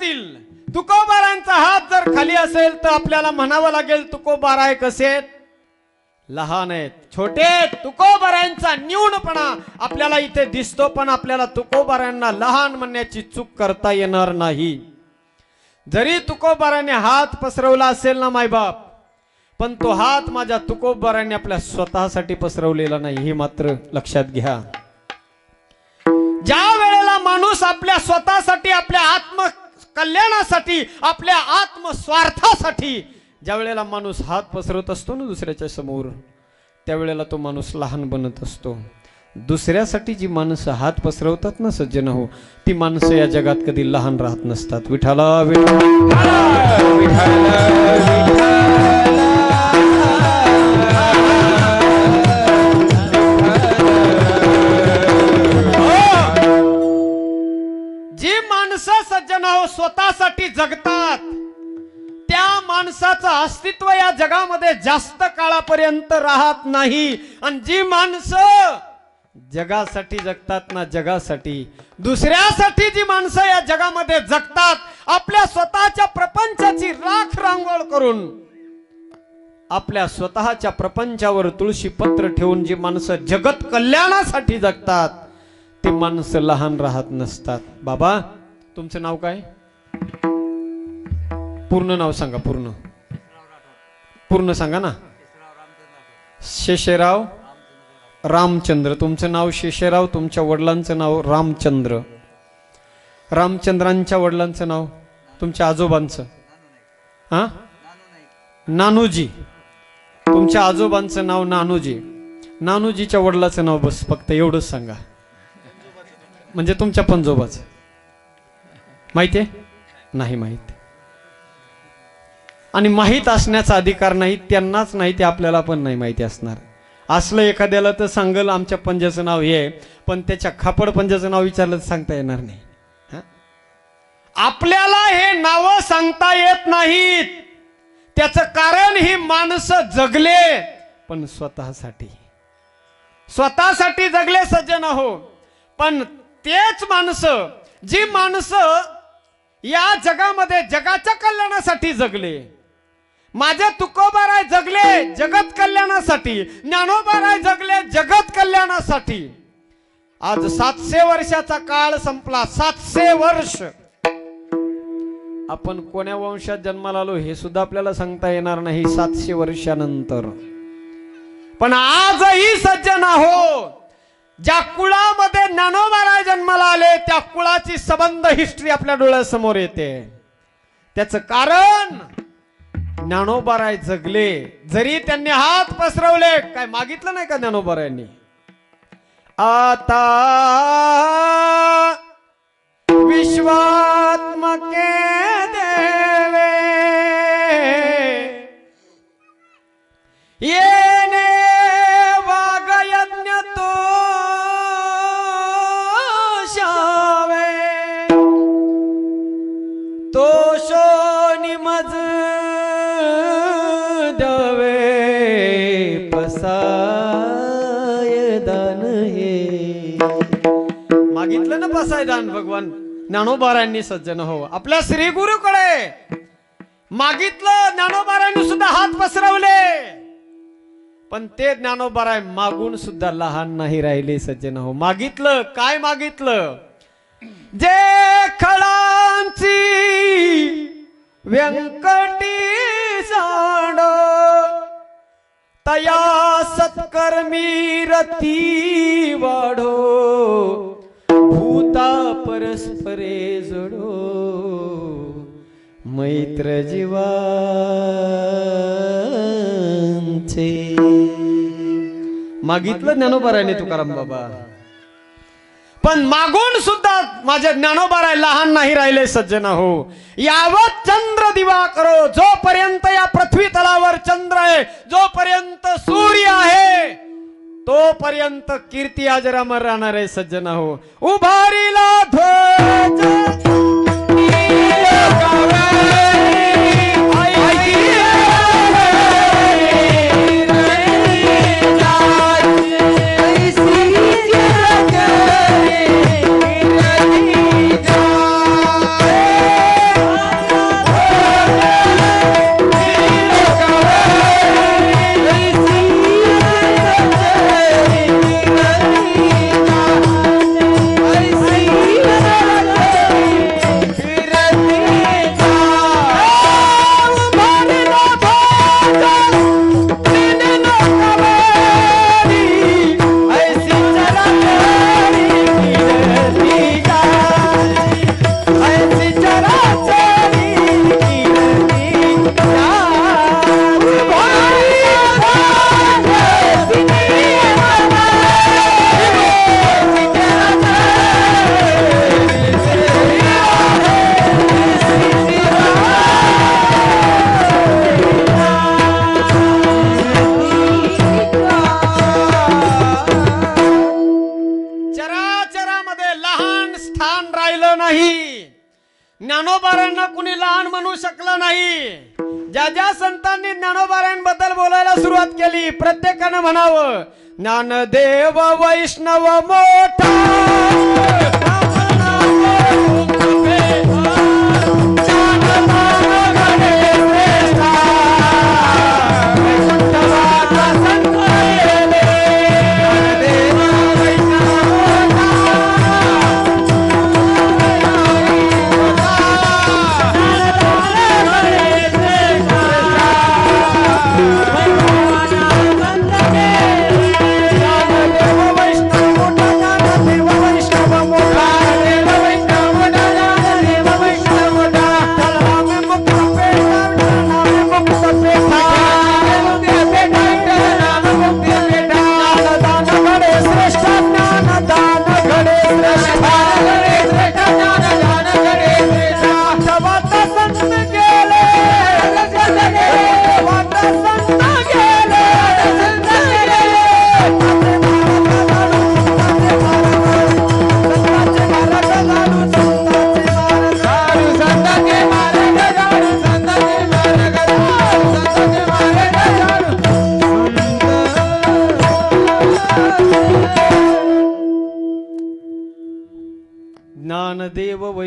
असतील. तुकोबारांचा हात जर खाली असेल तर आपल्याला म्हणावं लागेल तुकोबाराय कसे लहान आहेत. छोटे तुकोबारांचा न्यूनपणा आपल्याला इथे दिसतो पण आपल्याला तुकोबारांना लहान म्हणण्याची चूक करता येणार नाही. जरी तुकोबाराने हात पसरवला असेल ना मायबाप पण तो हात माझ्या तुकोबाराने आपल्या स्वतःसाठी पसरवलेला नाही. हे मात्र लक्षात घ्या. ज्या वेळेला माणूस आपल्या स्वतःसाठी आपल्या आत्म कल्याणासाठी आपल्या आत्मस्वार्थासाठी. ज्या वेळेला माणूस हात पसरवत असतो ना दुसऱ्याच्या समोर त्यावेळेला तो माणूस लहान बनत असतो. दुसऱ्यासाठी जी माणसं हात पसरवतात ना सज्जन हो ती माणसं या जगात कधी लहान राहत नसतात. विठाला विठाला स्वतःसाठी जगतात. त्या माणसाचं अस्तित्व या जगामध्ये जास्त काळापर्यंत राहत नाही. आणि जी माणसं जगासाठी जगतात ना जगासाठी दुसऱ्यासाठी जी माणसं या जगामध्ये जगतात आपल्या स्वतःच्या प्रपंचाची राख रांगोळ करून आपल्या स्वतःच्या प्रपंचावर तुळशी पत्र ठेवून जी माणसं जगत कल्याणासाठी जगतात ती माणसं लहान राहत नसतात. बाबा तुमचं नाव काय? पूर्ण नाव सांगा पूर्ण. पूर्ण सांगा ना. शेषराव रामचंद्र. तुमचं नाव शेषराव तुमच्या वडिलांचं नाव रामचंद्र. रामचंद्रांच्या वडिलांचं नाव तुमच्या आजोबांचं. हा? नानूजी. तुमच्या आजोबांचं नाव नानूजी. नानूजीच्या वडिलाचं नाव बस फक्त एवढंच सांगा. म्हणजे तुमच्या पंजोबाचं माहिती आहे? नाही माहीत. आणि माहीत असण्याचा अधिकार नाही त्यांनाच नाही ते आपल्याला पण नाही माहिती असणार. असलं एखाद्याला तर सांगल आमच्या पंजाचं नाव हे पण त्याच्या खापड पंजाचं नाव विचारलं तर सांगता येणार नाही. आपल्याला हे नावं सांगता येत नाहीत. त्याचं कारण ही माणसं जगले पण स्वतःसाठी. स्वतःसाठी जगले सज्जन हो पण तेच माणसं जी माणसं या जगामध्ये जगाच्या कल्याणासाठी जगले. माझे तुकोबाराय जगले जगत कल्याणासाठी ज्ञानोबाराय जगले जगत कल्याणासाठी. आज सातशे वर्षाचा काळ संपला सातशे वर्ष. आपण कोण्या वंशात जन्माला आलो हे सुद्धा आपल्याला सांगता येणार नाही सातशे वर्षानंतर. पण आजही सज्जन हो ज्या कुळामध्ये ज्ञानोबाराय जन्माला आले त्या कुळाची संबंध हिस्ट्री आपल्या डोळ्यासमोर येते. त्याच कारण ज्ञानोबाराय जगले. जरी त्यांनी हात पसरवले काय मागितलं नाही का ज्ञानोबारायांनी? आता आहे दान भगवान. ज्ञानोबारांनी सज्जन हो. आपल्या श्री गुरुकडे मागितलं ज्ञानोबारांनी सुद्धा हात पसरवले. पण ते ज्ञानोबाराय मागून सुद्धा लहान नाही राहिले सज्जन हो. मागितलं काय मागितलं? जे खळांची व्यंकटी साड तया सत्कर्मी रती वाढो. परस्परे जोडो. मैत्र जीवांचे. मागितलं ज्ञानोबाराने तुकाराम बाबा. पण मागून सुद्धा माझ्या ज्ञानोबाराय लहान नाही राहिले सज्जन हो यावत चंद्र दिवा करो. जोपर्यंत या पृथ्वी तलावर चंद्र आहे जोपर्यंत सूर्य आहे तोपर्यंत कीर्ती आजरामर राहणार आहे सज्जन हो उभारीला धो ज्ञानोबारांना कुणी लहान म्हणू शकलं नाही. ज्या ज्या संतांनी ज्ञानोबारांबद्दल बोलायला सुरुवात केली प्रत्येकानं म्हणावं ज्ञानदेव वैष्णव मोठा.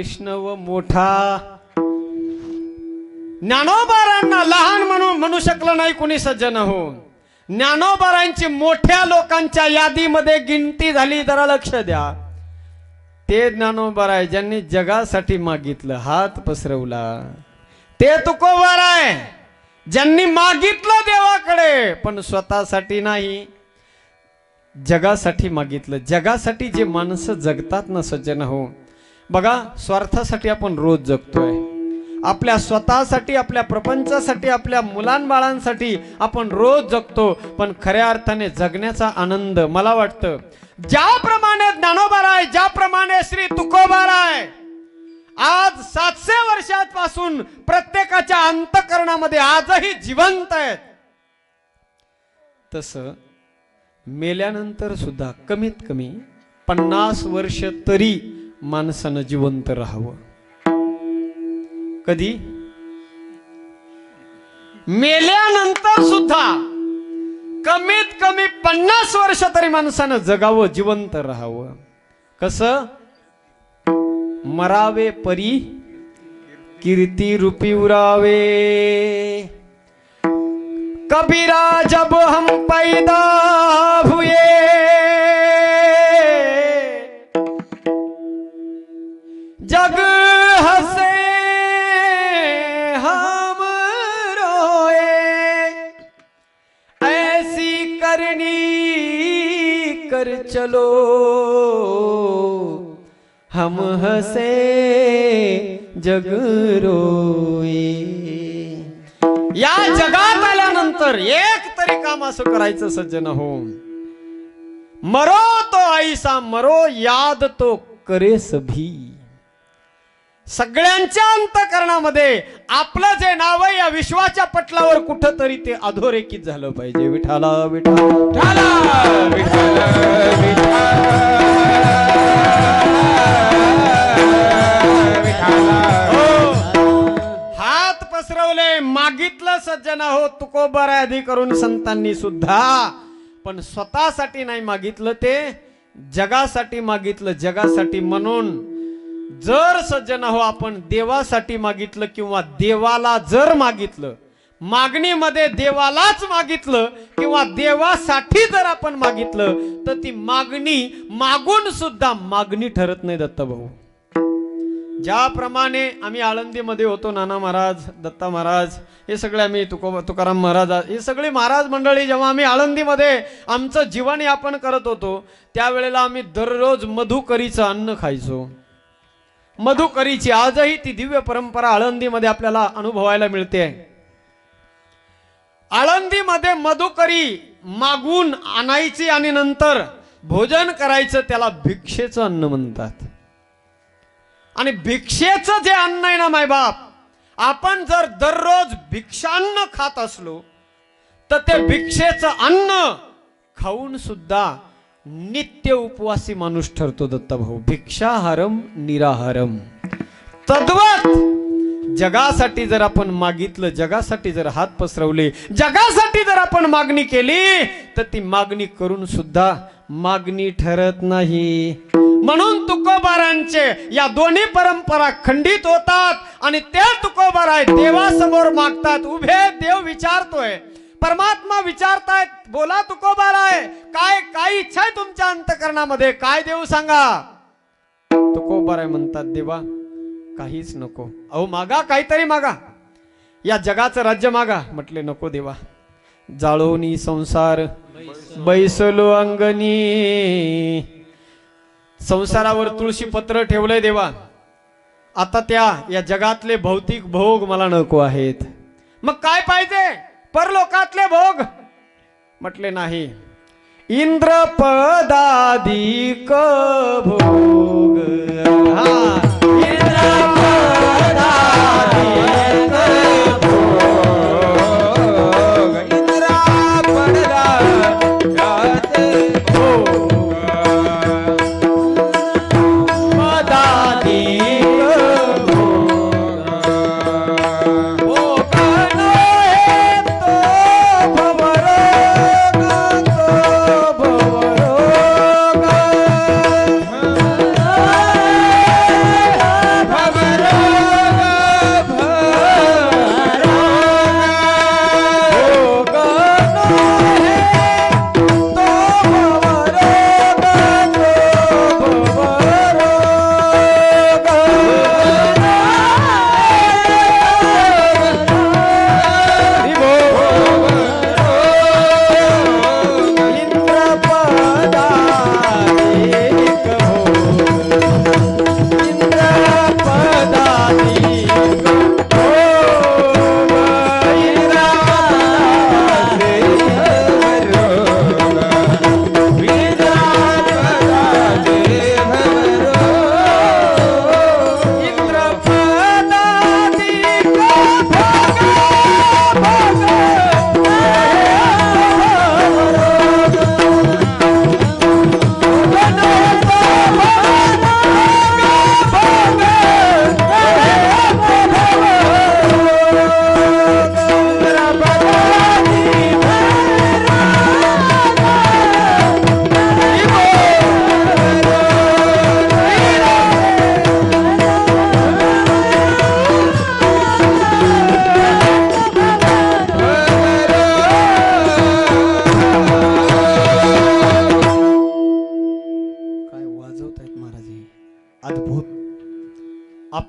वैष्णव मोठा. ज्ञानोबारांना लहान म्हणून म्हणू शकलं नाही कुणी सज्जन हो ज्ञानोबारांची मोठ्या लोकांच्या यादीमध्ये गिनती झाली जरा लक्ष द्या. ते ज्ञानोबार आहे ज्यांनी जगासाठी मागितलं हात पसरवला. ते तुकोबार आहे ज्यांनी मागितलं देवाकडे पण स्वतःसाठी नाही. जगासाठी मागितलं. जगासाठी जे माणसं जगतात ना सज्जन हो बघा स्वार्थासाठी आपण रोज जगतोय. आपल्या स्वतःसाठी आपल्या प्रपंचासाठी आपल्या मुलांबाळांसाठी आपण रोज जगतो पण खऱ्या अर्थाने जगण्याचा आनंद मला वाटतं. ज्याप्रमाणे ज्ञानोबार आहे ज्याप्रमाणे श्री तुकोबार आहे आज सातशे वर्षांपासून प्रत्येकाच्या अंतकरणामध्ये आजही जिवंत आहेत. तसं मेल्यानंतर सुद्धा कमीत कमी पन्नास वर्ष तरी माणसानं जिवंत राहावं. कधी? मेल्यानंतर सुद्धा कमीत कमी पन्नास वर्ष तरी माणसानं जगावं जिवंत राहावं. कसं? मरावे परी कीर्ती रूपी उरावे. कबीरा जब हम पैदा हुए जग हसे हम रोए। ऐसी करनी कर चलो। हम हसे जग रोए। या जगात आल्यानंतर एक तरी काम असं करायचं सज्जन हो मरो तो ऐसा मरो याद तो करे सभी सगळ्यांच्या अंतकरणामध्ये आपलं जे नाव आहे या विश्वाच्या पटलावर कुठं तरी ते अधोरेखित झालं पाहिजे. विठाला विठाला हात पसरवले मागितलं सज्जना हो तुकोबर आधी करून संतांनी सुद्धा. पण स्वतःसाठी नाही मागितलं ते जगासाठी मागितलं जगासाठी म्हणून. जर सज्जन हो आपण देवासाठी मागितलं किंवा देवाला जर मागितलं मागणीमध्ये देवालाच मागितलं किंवा देवासाठी जर आपण मागितलं तर ती मागणी मागून सुद्धा मागणी ठरत नाही दत्ता भाऊ ज्याप्रमाणे आम्ही आळंदीमध्ये होतो नाना महाराज दत्ता महाराज हे सगळे आम्ही तुको तुकाराम महाराज हे सगळी महाराज मंडळी जेव्हा आम्ही आळंदीमध्ये आमचं जीवन यापन करत होतो त्यावेळेला आम्ही दररोज मधुकरीचं अन्न खायचो. मधुकरीची आजही ती दिव्य परंपरा आळंदीमध्ये आपल्याला अनुभवायला मिळते. आळंदीमध्ये मधुकरी मागून आणायची आणि नंतर भोजन करायचं त्याला भिक्षेचं अन्न म्हणतात. आणि भिक्षेचं जे अन्न आहे ना मायबाप आपण जर दररोज भिक्षान्न खात असलो तर ते भिक्षेचं अन्न खाऊन सुद्धा नित्य उपवासी माणूस ठरतो दत्तभाऊ. भिक्षाहारम निराहारम. तद्वत जगासाठी जर आपण मागितलं जगासाठी जर हात पसरवले जगासाठी जर आपण मागणी केली तर ती मागणी करून सुद्धा मागणी ठरत नाही. म्हणून तुकोबारांचे या दोन्ही परंपरा खंडित होतात आणि त्या तुकोबार आहे देवासमोर मागतात. उभे देव विचारतोय परमात्मा विचारतायत बोला तुकोबाराय काय काय इच्छा आहे तुमच्या अंतकरणामध्ये? काय देऊ सांगा? तुकोबाराय म्हणतात देवा काहीच नको. अहो मागा काहीतरी मागा. या जगाचं राज्य मागा. म्हटले नको देवा. जाळोनी संसार बैसलो अंगणी. संसारावर तुळशी पत्र ठेवलंय देवा. आता त्या या जगातले भौतिक भोग मला नको आहेत. मग काय पाहिजे? परलोकातले भोग. म्हटले नाही. इंद्रपदाधिक भोग.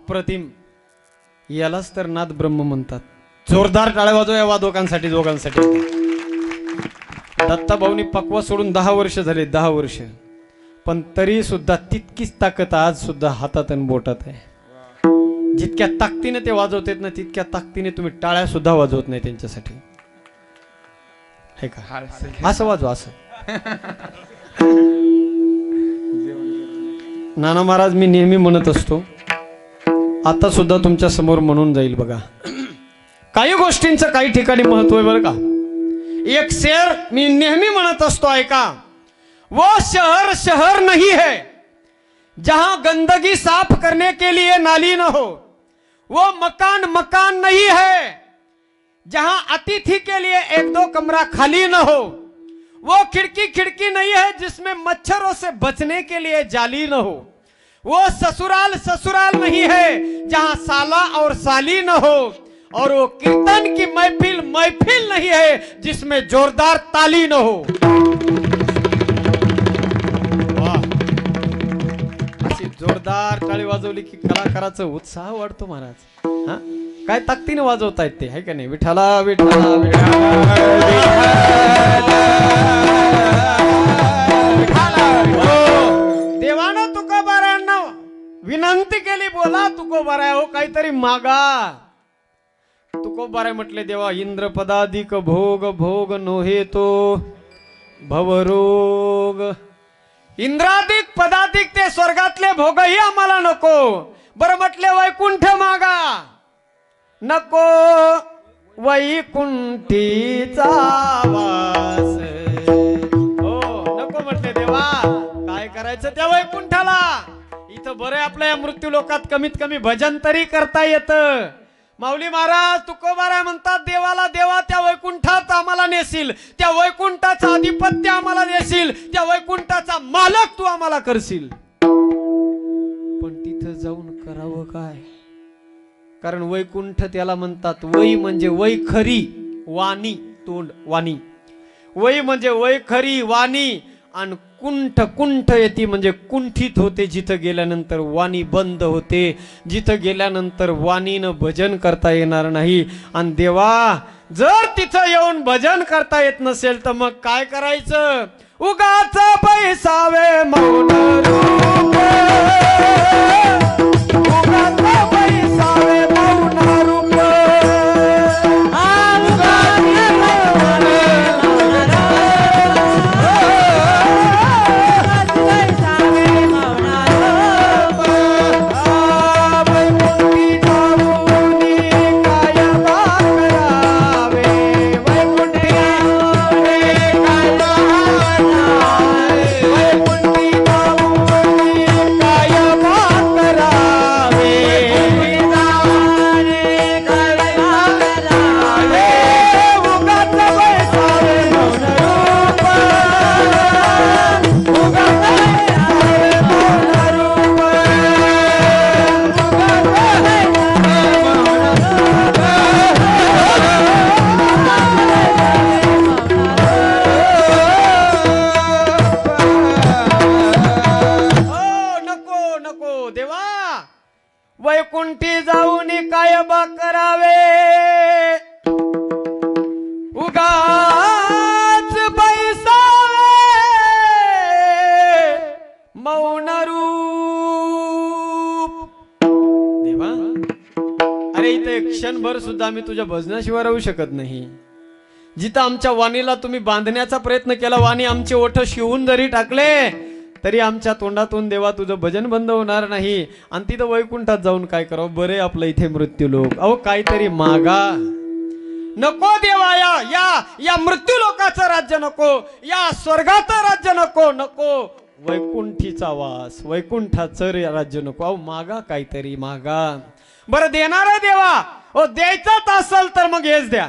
अप्रतिम. यालाच तर नाद ब्रह्म म्हणतात. जोरदार टाळ्या वाजव या वादोकांसाठी दोघांसाठी. दत्ता भाऊनी पकवा सोडून दहा वर्ष झाले दहा वर्ष. पण तरी सुद्धा तितकीच ताकद आज सुद्धा हातात आणि बोटात आहे. जितक्या ताकदीने ते वाजवतात ना तितक्या ताकदीने तुम्ही टाळ्या सुद्धा वाजवत नाही त्यांच्यासाठी. हे का? असं वाजवा असं. नाना महाराज मी नेहमी म्हणत असतो आता सुद्धा तुमच्यासमोर म्हणून जाईल बघा. काही गोष्टींचं काही ठिकाणी महत्त्व आहे बरं का. एक शेर मी नेहमी म्हणत असतो ऐका. वो शहर शहर नहीं है. जहां गंदगी साफ करने के लिए नाली न हो. वो मकान मकान नहीं है. जहां अतिथि के लिए एक दो कमरा खाली न हो. वो खिड़की खिड़की नहीं है जिसमें मच्छरों से बचने के लिए जाली न हो. वो ससुराल ससुराल नहीं है जहां साला और साली न हो। और वो कीर्तन की महफिल महफिल नहीं है जिसमें जोरदार ताली न हो। अशी जोरदार टाळी वाजवली की कलाकाराचा उत्साह वाढतो महाराज. हा? काय ताकदीने वाजवतायत ते आहे का नाही? विठाला विठाला विठाला विनंती केली बोला तुकोबाराय हो काहीतरी मागा. तुकोबाराय म्हटले देवा इंद्रपदाधिक भोग भोग नोहे तो भवरोग. इंद्राधिक पदाधिक ते स्वर्गातले भोगही आम्हाला नको. बरं म्हटले वैकुंठ मागा. नको वैकुंठीचा वास. हो नको म्हटले देवा. काय करायचं त्या वैकुंठ इथं बरं आपल्या या मृत्यू लोकात कमीत कमी भजन तरी करता येतं. माऊली महाराज तुकोबाराय म्हणतात देवाला देवा त्या वैकुंठात आम्हाला नेशील. त्या वैकुंठाचं आधिपत्य आम्हाला नेशील. त्या वैकुंठाचा मालक तू आम्हाला करशील. पण तिथं जाऊन करावं काय? कारण वैकुंठ त्याला म्हणतात वै म्हणजे वै खरी वाणी तोंड वाणी. वै म्हणजे वै खरी वाणी आणि कुंठ कुंठ येते म्हणजे कुंठित होते जिथं गेल्यानंतर वाणी बंद होते जिथं गेल्यानंतर वाणीनं भजन करता येणार नाही. आणि देवा जर तिथं येऊन भजन करता येत नसेल तर मग काय करायचं? उगाच पैसावे मौन कुंठी जाऊन काय बा करावे? उगाच बैसावे. मौन रूप. देवा अरे इथे क्षणभर सुद्धा आम्ही तुझ्या भजनाशिवाय राहू शकत नाही. जिथं आमच्या वाणीला तुम्ही बांधण्याचा प्रयत्न केला वाणी आमचे ओठ शिवून जरी टाकले तरी आमच्या तोंडातून देवा तुझं भजन बंद होणार नाही. आणि तिथं वैकुंठात जाऊन काय करावं? बरे आपलं इथे मृत्यू लोक. अहो काहीतरी मागा. नको देवा या या या मृत्यू लोकाचं राज्य नको. या स्वर्गाचं राज्य नको नको. वैकुंठीचा वास वैकुंठाचं राज्य नको. अहो मागा काहीतरी मागा. बरं देणार आहे देवा. ओ द्यायचाच असेल तर मग हेच द्या.